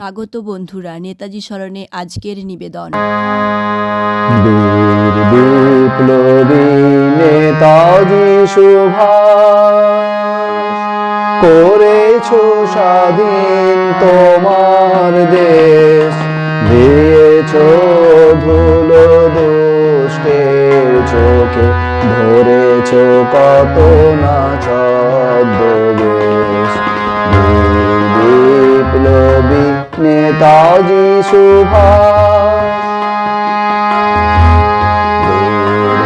স্বাগত বন্ধুরা, নেতাজি স্মরণে আজকের নিবেদন। নেতাজি করেছ স্বাধীন তোমার দেশ। দিয়েছ ধুলো দুষ্টের চোখে, ধরেছ কত না ছদ্মবেশ নেতাজি সুভাষ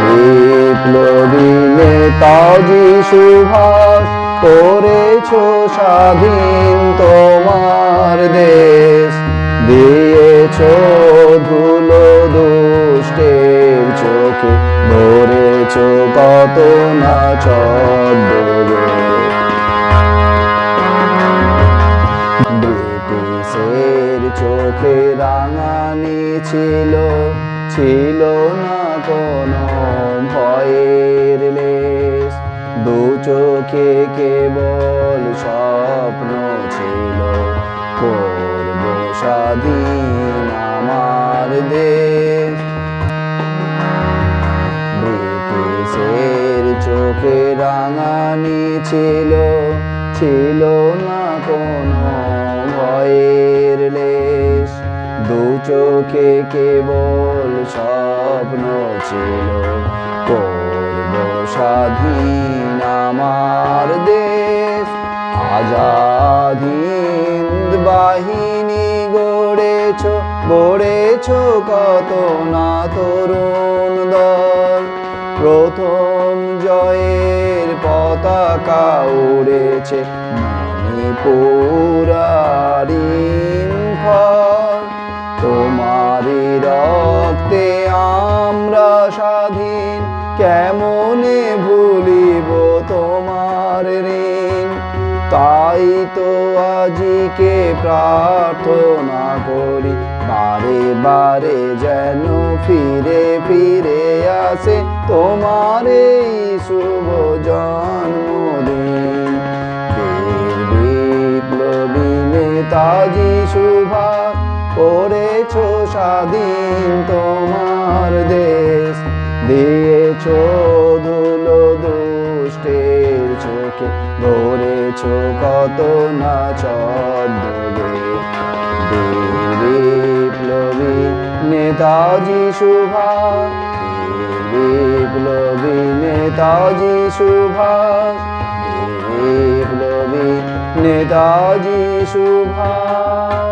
বিপ্লবী নেতাজি করেছ স্বাধীন তোমার দেশ। দিয়েছ ধুলো দুষ্টের চোখে, ধরেছ কত না ছদ্মবেশ। ব্রিটিশের চোখে রাঙানি ছিল ছিল না কোনো ভয়ের লেশ। দু চোখে কেবল স্বপ্ন ছিল, করব স্বাধীন আমার দেশ। চোখে রাঙানি ছিল ছিল না চোখে কেবল স্বপ্ন ছিল। করব স্বাধীন আমার দেশ। আজাদ হিন্দ বাহিনী গড়েছ গড়েছ কত না তরুণ দল। প্রথম জয়ের পতাকা উড়েছে মণিপুরারিন তাই তো আজিকে প্রার্থনা করি, বারে বারে যেন ফিরে ফিরে আসে তোমার এই শুভ জন্মদিন। নেতাজি সুভাষ করেছ স্বাধীন তোমার দেশ, দিয়েছ ধুলো দুষ্টের চোখে ধরেছ কত না ছদ্মবে বিপ্লবী নেতাজি শুভা বিপ্লবী নেতাজি শুভা বিপ্লবী নেতাজি সুভাষ